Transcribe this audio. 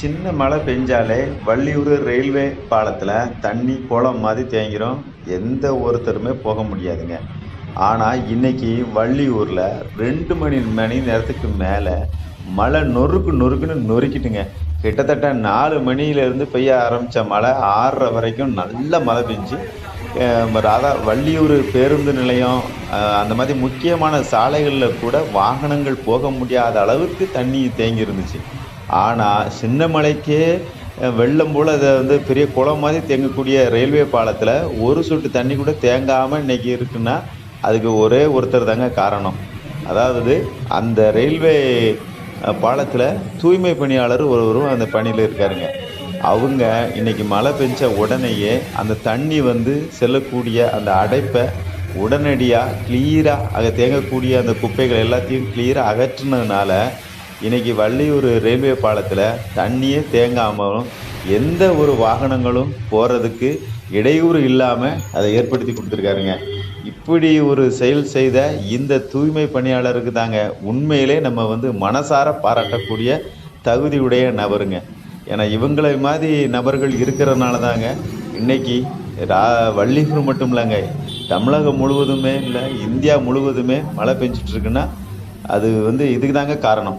சின்ன மழை பெஞ்சாலே வள்ளியூர் ரயில்வே பாலத்தில் தண்ணி குளம் மாதிரி தேங்கிரும். எந்த ஒருத்தருமே போக முடியாதுங்க. ஆனால் இன்னைக்கு வள்ளியூரில் ரெண்டு மணி மணி நேரத்துக்கு மேலே மழை நொறுக்கு நொறுக்குன்னு நொறுக்கிட்டுங்க. கிட்டத்தட்ட நாலு மணியிலேருந்து பெய்ய ஆரம்பித்த மழை ஆறரை வரைக்கும் நல்ல மழை பெஞ்சு ராதா வள்ளியூர் பேருந்து நிலையம் அந்த மாதிரி முக்கியமான சாலைகளில் கூட வாகனங்கள் போக முடியாத அளவுக்கு தண்ணி தேங்கி இருந்துச்சு ஆனால் சின்ன மலைக்கே வெள்ளம் போல் அதை வந்து பெரிய குளம் மாதிரி தேங்கக்கூடிய ரயில்வே பாலத்தில் ஒரு சொட்டு தண்ணி கூட தேங்காமல் இன்றைக்கி இருக்குன்னா அதுக்கு ஒரே ஒருத்தர் தாங்க காரணம். அதாவது அந்த ரயில்வே பாலத்தில் தூய்மை பணியாளர் ஒருவரும் அந்த பணியில் இருக்காருங்க. அவங்க இன்றைக்கி மழை பெஞ்ச உடனேயே அந்த தண்ணி வந்து செல்லக்கூடிய அந்த அடைப்பை உடனடியாக கிளியராக அங்கே தேங்கக்கூடிய அந்த குப்பைகள் எல்லாத்தையும் கிளியராக அகற்றினதுனால இன்றைக்கி வள்ளியூர் ரயில்வே பாலத்தில் தண்ணியே தேங்காமலும் எந்த ஒரு வாகனங்களும் போகிறதுக்கு இடையூறு இல்லாமல் அதை ஏற்படுத்தி கொடுத்துருக்காருங்க. இப்படி ஒரு செயல் செய்த இந்த தூய்மை பணியாளருக்கு தாங்க உண்மையிலே நம்ம வந்து மனசார பாராட்டக்கூடிய தகுதியுடைய நபருங்க. ஏன்னா இவங்களை மாதிரி நபர்கள் இருக்கிறனால தாங்க இன்னைக்கு ரா வள்ளியூர் மட்டும் இல்லைங்க தமிழகம் முழுவதுமே இல்லை இந்தியா முழுவதுமே மழை பெஞ்சிட்ருக்குன்னா அது வந்து இதுக்கு தாங்க காரணம்.